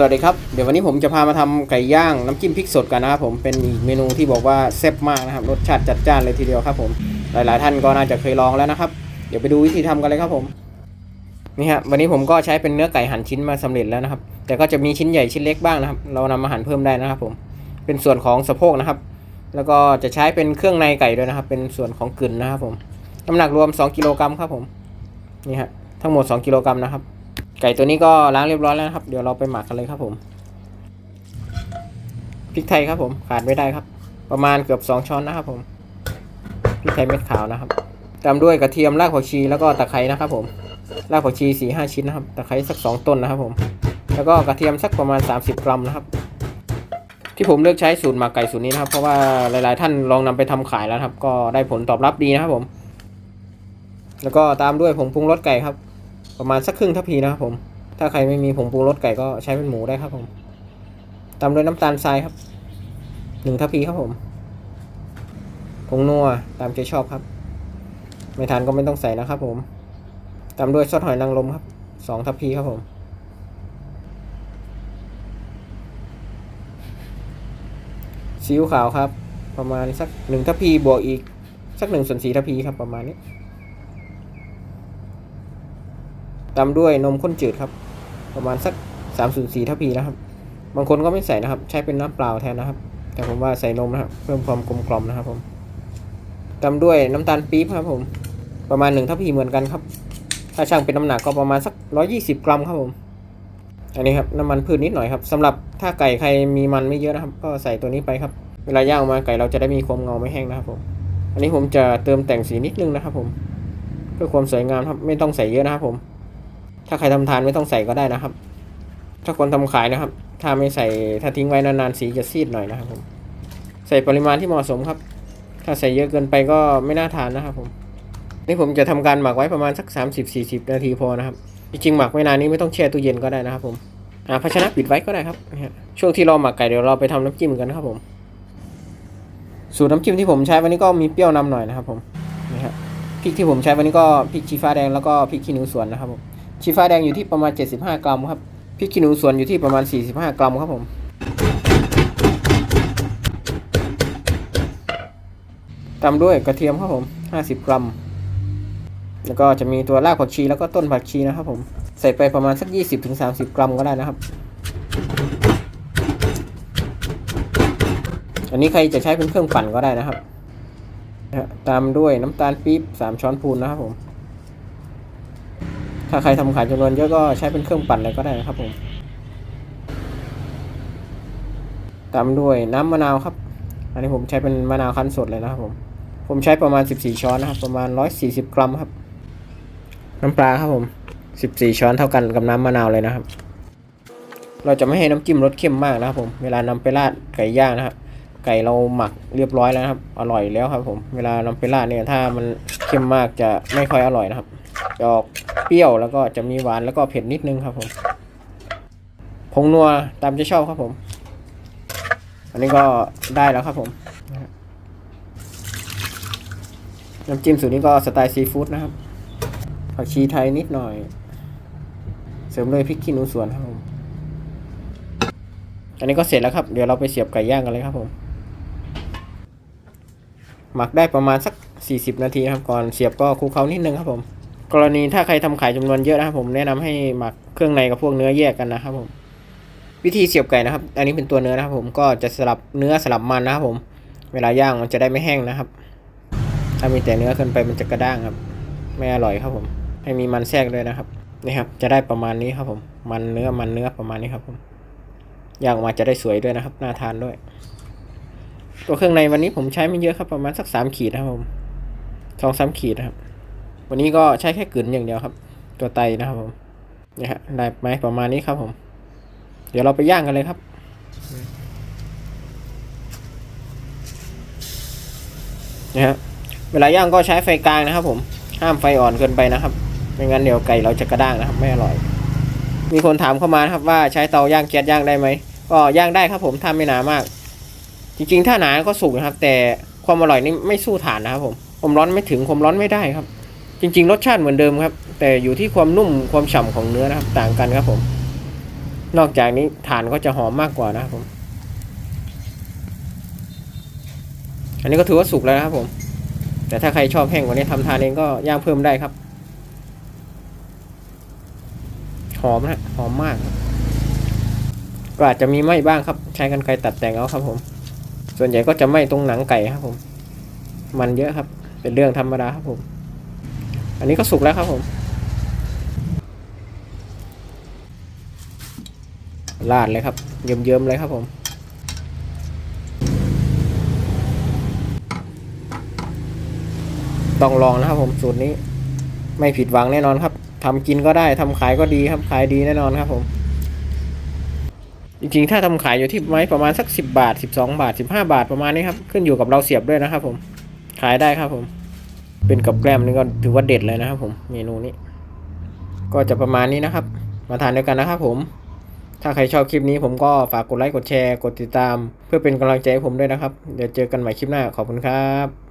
สวัสดีครับ เดี๋ยววันนี้ผมจะพามาทำไก่ย่างน้ำจิ้มพริกสดกันนะครับผมเป็นอีกเมนูที่บอกว่าแซ่บมากนะครับรสชาติจัดจ้านเลยทีเดียวครับผมหลาย ๆ ท่านก็น่าจะเคยลองแล้วนะครับ เดี๋ยวไปดูวิธีทำกันเลยครับผมนี่ฮะวันนี้ผมก็ใช้เป็นเนื้อไก่หั่นชิ้นมาสำเร็จแล้วนะครับ แต่ก็จะมีชิ้นใหญ่ชิ้นเล็กบ้างนะครับ เรานำมาหั่นเพิ่มได้นะครับผมเป็นส่วนของสะโพกนะครับ แล้วก็จะใช้เป็นเครื่องในไก่ด้วยนะครับ เป็นส่วนของกึ่นนะครับผมน้ำหนักรวม 2กิโลกรัมครับผมนี่ฮะทั้งหมด 2กิโลกรัมนะครับ ไก่ตัวนี้ก็ล้างเรียบร้อยแล้วนะครับ เดี๋ยวเราไปหมักกันเลยครับผมพริกไทยครับผมขาดไม่ได้ครับ ประมาณเกือบ2ช้อนนะครับผมพริกไทยเม็ดขาวนะครับตามด้วยกระเทียมรากผักชีแล้วก็ตะไคร้นะครับผมรากผักชี4ีห้าชิ้นนะครับตะไคร้สัก2ต้นนะครับผม แล้วก็กระเทียมสักประมาณ 30 กรัมนะครับ ที่ผมเลือกใช้สูตรหมักไก่สูตรนี้นะครับเพราะว่าหลาย ๆ ท่านลองนำไปทำขายแล้วครับ ก็ได้ผลตอบรับดีนะครับผม แล้วก็ตามด้วยผงปรุงรสไก่ครับ ประมาณสักครึ่งทัพพีนะครับผม ถ้าใครไม่มีผงปรุงรสไก่ก็ใช้เป็นหมูได้ครับผมตามด้วยน้ำตาลทรายครับหนึ่งทัพพีครับผมผงนัวตามใจชอบครับ ไม่ทานก็ไม่ต้องใส่นะครับผมตามด้วยซอสหอยนางรมครับสองทัพพีครับผมซีอิ๊วขาวครับ ประมาณสักหนึ่งทัพพีบวกอีก สักหนึ่งส่วนสี่ทัพพีครับประมาณนี้ ตามด้วยนมข้นจืดครับ ประมาณสัก3ามส่วนสี่ทัพีนะครับ บางคนก็ไม่ใส่นะครับ ใช้เป็นน้ำเปล่าแทนนะครับ แต่ผมว่าใส่นมนะครับเพิ่มความกลมกล่อมนะครับผมตามด้วยน้ำตาลปี๊บครับผม ประมาณหนึ่งทัพีเหมือนกันครับ ถ้าช่างเป็นน้ำหนักก็ประมาณสักร้อยี่สิบกรัมครับผมอันนี้ครับน้ำมันพืชนิดหน่อยครับสำหรับถ้าไก่ใครมีมันไม่เยอะนะครับ ก็ใส่ตัวนี้ไปครับ เวลาย่างออกมาไก่เราจะได้มีความเงาไม่แห้งนะครับผมอันนี้ผมจะเติมแต่งสีนิดนึงนะครับผมเพื่อความสวยงามครับไม่ต้องใส่เยอะนะครับผม ถ้าใครทำทานไม่ต้องใส่ก็ได้นะครับ ถ้าคนทำขายนะครับ ถ้าไม่ใส่ถ้าทิ้งไว้นานๆสีจะซีดหน่อยนะครับผม ใส่ปริมาณที่เหมาะสมครับ ถ้าใส่เยอะเกินไปก็ไม่น่าทานนะครับผม นี่ผมจะทำการหมักไว้ประมาณสัก 30-40 นาทีพอนะครับ จริงๆหมักไม่นานนี้ไม่ต้องแช่ตู้เย็นก็ได้นะครับผมอ่าภาชนะปิดไว้ก็ได้ครับ ช่วงที่เราหมักไก่เดี๋ยวเราไปทำน้ำจิ้มกันครับผม สูตรน้ำจิ้มที่ผมใช้วันนี้ก็มีเปรี้ยวนำหน่อยนะครับผม นี่ฮะพริกที่ผมใช้วันนี้ก็พริกชี้ฟ้าแดงแล้วก็พริกขี้หนูสวนนะครับผม ชีฟ้าแดงอยู่ที่ประมาณ 75 กรัมครับพริกขี้หนูสวนอยู่ที่ประมาณ 45 กรัมครับผม ตามด้วยกระเทียมครับผม 50 กรัม แล้วก็จะมีตัวรากผักชีแล้วก็ต้นผักชีนะครับผม ใส่ไปประมาณสัก 20-30 กรัมก็ได้นะครับ อันนี้ใครจะใช้เป็นเครื่องปั่นก็ได้นะครับนะตามด้วยน้ำตาลปี๊บ 3 ช้อนพูนนะครับผม ถ้าใครทำขายจำนวนเยอะก็ใช้เป็นเครื่องปั่นอะไรก็ได้นะครับผมตามด้วยน้ำมะนาวครับ อันนี้ผมใช้เป็นมะนาวคั้นสดเลยนะครับผม ผมใช้ประมาณ 14 ช้อนนะครับ ประมาณ 140 กรัมครับ น้ำปลาครับผม 14 ช้อนเท่ากันกับน้ำมะนาวเลยนะครับ เราจะไม่ให้น้ำจิ้มรสเข้มมากนะครับผม เวลานำไปราดไก่ย่างนะครับ ไก่เราหมักเรียบร้อยแล้วครับ อร่อยแล้วครับผม เวลานำไปราดเนี่ยถ้ามันเข้มมากจะไม่ค่อยอร่อยนะครับ จะออกเปรี้ยวแล้วก็จะมีหวานแล้วก็เผ็ดนิดนึงครับผมผงนัวตามใจชอบครับผม อันนี้ก็ได้แล้วครับผมน้ำจิ้มสูตรนี้ก็สไตล์ซีฟู้ดนะครับผักชีไทยนิดหน่อย เสริมด้วยพริกขี้หนูสวนครับผมอันนี้ก็เสร็จแล้วครับ เดี๋ยวเราไปเสียบไก่ย่างกันเลยครับผม หมักได้ประมาณสัก 40 นาทีครับก่อนเสียบก็คลุกเคล้านิดนึงครับผม กรณีถ้าใครทำขายจำนวนเยอะนะครับผมแนะนำให้หมักเครื่องในกับพวกเนื้อแยกกันนะครับผม วิธีเสียบไก่นะครับ อันนี้เป็นตัวเนื้อนะครับผมก็จะสลับเนื้อสลับมันนะครับผม เวลาย่างมันจะได้ไม่แห้งนะครับ ถ้ามีแต่เนื้อเกินไปมันจะกระด้างครับ ไม่อร่อยครับผม ให้มีมันแทรกด้วยนะครับนี่ครับ จะได้ประมาณนี้ครับผม มันเนื้อมันเนื้อประมาณนี้ครับผมย่างออกมาจะได้สวยด้วยนะครับน่าทานด้วย ตัวเครื่องในวันนี้ผมใช้ไม่เยอะครับประมาณสักสามขีดนะครับผมสองสามขีดนะครับ วันนี้ก็ใช้แค่กลืนอย่างเดียวครับ ตัวไตนะครับผมนี่ฮะได้ไหมประมาณนี้ครับผม เดี๋ยวเราไปย่างกันเลยครับนะฮะเวลาย่างก็ใช้ไฟกลางนะครับ ผมห้ามไฟอ่อนเกินไปนะครับไม่งั้นเดี๋ยวไก่เราจะกระด้างนะครับไม่อร่อย มีคนถามเข้ามาครับว่าใช้เตาย่างแก๊สย่างได้ไหมก็ย่างได้ครับ ผมถ้าไม่หนามาก จริง ๆ ถ้าหนาก็สุกนะครับ แต่ความอร่อยนี่ไม่สู้ถ่านนะครับ ผมความร้อนไม่ถึงความร้อนไม่ได้ครับ จริง ๆ รสชาติเหมือนเดิมครับ แต่อยู่ที่ความนุ่มความฉ่ำของเนื้อนะครับ ต่างกันครับผม นอกจากนี้ฐานก็จะหอมมากกว่านะครับผม อันนี้ก็ถือว่าสุกแล้วนะครับผม แต่ถ้าใครชอบแห้งกว่านี้ทำทานเองก็ย่างเพิ่มได้ครับ หอมนะหอมมากครับก็อาจจะมีไหม้บ้างครับ ใช้กันไกรตัดแต่งเอาครับผม ส่วนใหญ่ก็จะไหม้ตรงหนังไก่ครับผม มันเยอะครับ เป็นเรื่องธรรมดาครับผม อันนี้ก็สุกแล้วครับผม ลาดเลยครับ เยิ้มๆเลยครับผมต้องลองนะครับผมสูตรนี้ ไม่ผิดหวังแน่นอนครับทำกินก็ได้ทำขายก็ดีครับขายดีแน่นอนครับผม จริงๆ ถ้าทำขายอยู่ที่ไม้ประมาณสักสิบาทสิบสองบาทสิบห้าบาทประมาณนี้ครับ ขึ้นอยู่กับเราเสียบด้วยนะครับผมขายได้ครับผม เป็นกับแกล้มนี่ก็ถือว่าเด็ดเลยนะครับผมเมนูนี้ ก็จะประมาณนี้นะครับ มาทานด้วยกันนะครับผม ถ้าใครชอบคลิปนี้ผมก็ฝากกดไลค์กดแชร์ กดติดตาม เพื่อเป็นกำลังใจให้ผมด้วยนะครับ เดี๋ยวเจอกันใหม่คลิปหน้าขอบคุณครับ